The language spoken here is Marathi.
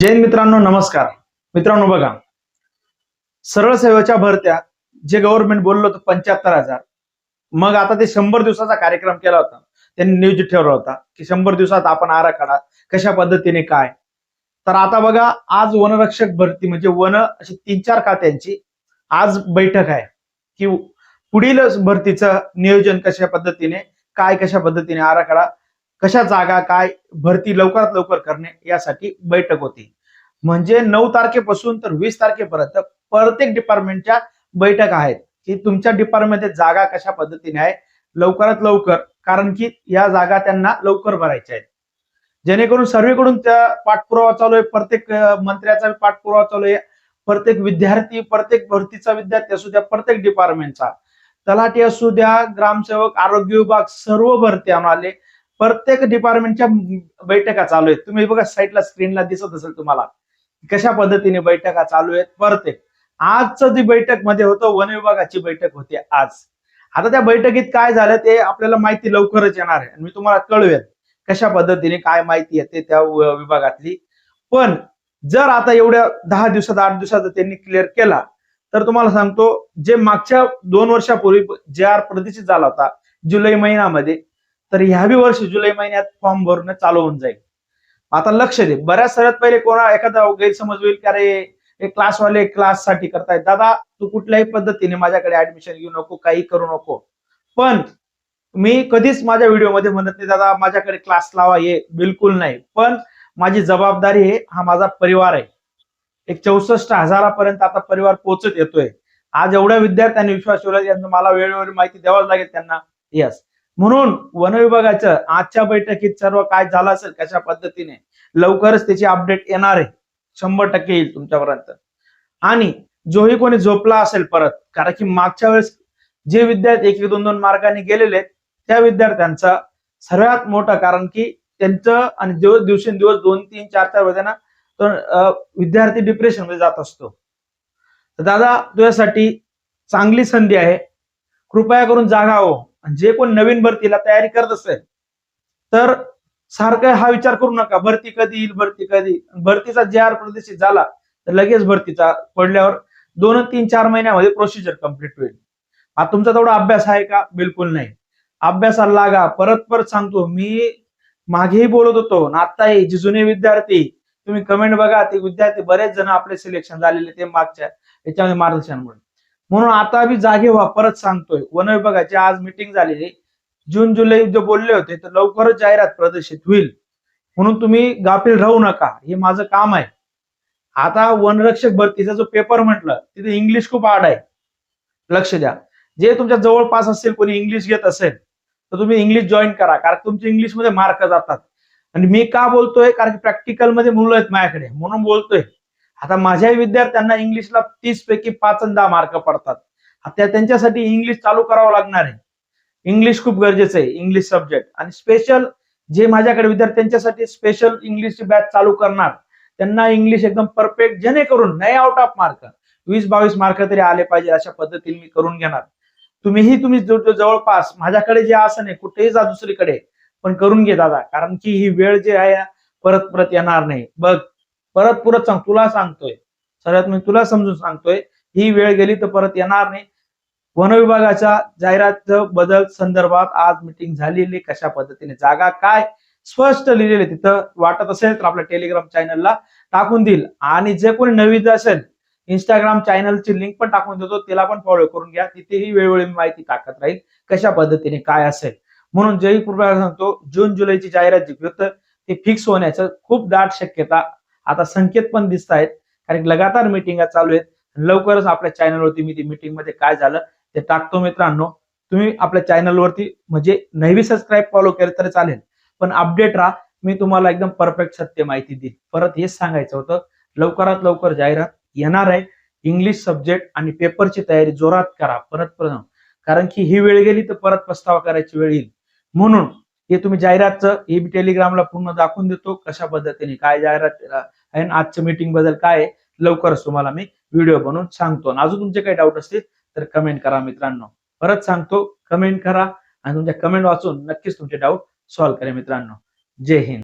जैन मित्रांनो नमस्कार. मित्रांनो बघा सरळ सेवेच्या भरत्या जे गव्हर्नमेंट बोललं होतं पंच्याहत्तर हजार मग आता ते शंभर दिवसाचा कार्यक्रम केला होता. त्यांनी नियोजित ठेवला होता की शंभर दिवसात आपण आराखडा कशा पद्धतीने काय? तर आता बघा आज वनरक्षक भरती म्हणजे वन अशी तीन चार खात्यांची आज बैठक आहे की पुढील भरतीचं नियोजन कशा पद्धतीने काय कशा पद्धतीने आराखडा कशा जागा काय भरती लवकरात लवकर करणे यासाठी बैठक होती. म्हणजे नऊ तारखेपासून तर वीस तारखेपर्यंत प्रत्येक डिपार्टमेंटच्या बैठक आहेत. की तुमच्या डिपार्टमेंटमध्ये जागा कशा पद्धतीने आहे लवकरात लवकर. कारण की या जागा त्यांना लवकर भरायच्या आहेत. जेणेकरून सर्वेकडून त्या पाठपुरावा चालू आहे प्रत्येक मंत्र्याचा पाठपुरावा चालू आहे. प्रत्येक विद्यार्थी प्रत्येक भरतीचा विद्यार्थी असू द्या प्रत्येक डिपार्टमेंटचा तलाठी असू द्या ग्रामसेवक आरोग्य विभाग सर्व भरती आणून आले. प्रत्येक डिपार्टमेंटच्या बैठका चालू आहेत. तुम्ही बघा साईडला स्क्रीनला दिसत असेल तुम्हाला. कशा पद्धतीने बैठका चालू आहेत? प्रत्येक आजचं जी बैठकमध्ये होतं वन विभागाची बैठक होती आज. आता त्या बैठकीत काय झालं ते आपल्याला माहिती लवकरच येणार आहे. मी तुम्हाला कळवेल कशा पद्धतीने काय माहिती येते त्या विभागातली. पण जर आता एवढ्या दहा दिवसात आठ दिवसात त्यांनी क्लिअर केला तर तुम्हाला सांगतो जे मागच्या दोन वर्षापूर्वी जे आर प्रदर्शित झाला होता जुलै महिन्यामध्ये तर ह्यावी वर्ष जुलै महिन्यात फॉर्म भरणं चालू होऊन जाईल. आता लक्ष दे बऱ्याच सगळ्यात पहिले कोणा एखादा गैरसमज होईल की अरे हे क्लासवाले क्लाससाठी करतायत. दादा तू कुठल्याही पद्धतीने माझ्याकडे ऍडमिशन घेऊ नको काही करू नको. पण मी कधीच माझ्या व्हिडिओमध्ये म्हणत नाही दादा माझ्याकडे क्लास लावा. हे बिलकुल नाही. पण माझी जबाबदारी आहे हा माझा परिवार आहे. एक चौसष्ट हजारापर्यंत आता परिवार पोहोचत येतोय. आज एवढ्या विद्यार्थ्यांनी विश्वास ठेवला यांना मला वेळोवेळी माहिती द्यावाच लागेल त्यांना. यस म्हणून वन विभागाचं आजच्या बैठकीत सर्व काय झालं असेल कशा पद्धतीने? लवकरच त्याची अपडेट येणार आहे. शंभर टक्के येईल तुमच्यापर्यंत. आणि जोही कोणी झोपला असेल परत कारण की मागच्या वेळेस जे विद्यार्थी एक एक दोन दोन मार्गाने गेलेले आहेत, त्या विद्यार्थ्यांचं सर्वात मोठं कारण की त्यांचं आणि दिवस दिवसेंदिवस दोन तीन चार चार वर्षांना तर विद्यार्थी डिप्रेशनमध्ये जात असतो. तर दादा तुझ्यासाठी चांगली संधी आहे. कृपया करून जागा हो. जे कोण नवीन भरतीला तयारी करत असेल तर सारखं हा विचार करू नका. भरती कधी येईल भरती कधी? भरतीचा जे आर प्रदर्शित झाला तर लगेच भरतीचा पडल्यावर दोन तीन चार महिन्यामध्ये प्रोसिजर कंप्लीट होईल. आता तुमचा तेवढा अभ्यास आहे का? बिलकुल नाही. अभ्यासाला लागा. परत परत सांगतो. मी मागेही बोलत होतो ना आताही जे जुने विद्यार्थी तुम्ही कमेंट बघा ते विद्यार्थी बरेच जण आपले सिलेक्शन झालेले ते मागच्या याच्यामध्ये मार्गदर्शनामुळे म्हणून आता आम्ही जागे व्हा परत सांगतोय. वन विभागाची आज मिटिंग झालेली. जून जुलै जे बोलले होते तर लवकरच जाहिरात प्रदर्शित होईल. म्हणून तुम्ही गाफील राहू नका. हे माझं काम आहे. आता वनरक्षक भरतीचा जो पेपर म्हटलं तिथे इंग्लिश खूप आड आहे. लक्ष द्या. जे तुमच्या जवळपास असेल कोणी इंग्लिश घेत असेल तर तुम्ही इंग्लिश जॉईन करा. कारण तुमचे इंग्लिशमध्ये मार्क जातात. आणि मी का बोलतोय? कारण की प्रॅक्टिकलमध्ये मुलं आहेत माझ्याकडे. म्हणून बोलतोय. आता माझ्याही विद्यार्थ्यांना इंग्लिशला तीस पैकी पाच दहा मार्क पडतात. आता त्यांच्यासाठी इंग्लिश चालू करावं लागणार आहे. इंग्लिश खूप गरजेचं आहे इंग्लिश सब्जेक्ट. आणि स्पेशल जे माझ्याकडे विद्यार्थ्यांच्यासाठी स्पेशल इंग्लिशची बॅच चालू करणार त्यांना इंग्लिश एकदम परफेक्ट जेणेकरून नाही आउट ऑफ मार्क वीस बावीस मार्क तरी आले पाहिजे अशा पद्धतीने मी करून घेणार. तुम्हीही तुम्ही जवळपास माझ्याकडे जे आसन आहे कुठेही जा दुसरीकडे पण करून घे दादा कारण की ही वेळ जी आहे परत परत येणार नाही. बघ परत परत सांग तुला सांगतोय. सर्वात मी तुला समजून सांगतोय ही वेळ गेली तर परत येणार नाही. वन विभागाच्या जाहिरात बदल संदर्भात आज मिटिंग झालेली कशा पद्धतीने जागा काय स्पष्ट लिहिलेले तिथं वाटत असेल तर आपल्या टेलिग्राम चॅनलला टाकून देईल. आणि जे कोणी नवीन असेल इंस्टाग्राम चॅनलची लिंक पण टाकून देतो तिला पण फॉलो करून घ्या. तिथेही वेळोवेळी मी माहिती टाकत राहील कशा पद्धतीने काय असेल. म्हणून जय कृपया सांगतो जून जुलैची जाहिरात जी होतं ती फिक्स होण्याचं खूप दाट शक्यता आता संकेत पण दिसत आहेत कारण लगातार मिटिंग चालू आहेत. लवकरच आपल्या चॅनलवरती मी ती मिटिंगमध्ये काय झालं ते टाकतो मित्रांनो. तुम्ही आपल्या चॅनलवरती म्हणजे नेहमी सबस्क्राईब फॉलो केलं तरी चालेल. पण अपडेट राहा मी तुम्हाला एकदम परफेक्ट सत्य माहिती देईल परत हेच सांगायचं होतं लवकरात लवकर जाहिरात येणार आहे. इंग्लिश सब्जेक्ट आणि पेपरची तयारी जोरात करा परत प्रथम. कारण की ही वेळ गेली तर परत प्रस्तावा करायची वेळ येईल. म्हणून हे तुम्ही जाहिरातचं हे मी टेलिग्रामला पूर्ण दाखवून देतो कशा पद्धतीने काय जाहिरात आणि आजच्या मीटिंगबद्दल काय आहे लवकरच तुम्हाला मी व्हिडिओ बनवून सांगतो. आणि अजून तुमचे काही डाऊट असतील तर कमेंट करा मित्रांनो. परत सांगतो कमेंट करा. आणि तुमच्या कमेंट वाचून नक्कीच तुमचे डाऊट सॉल्व्ह करा मित्रांनो. जय हिंद.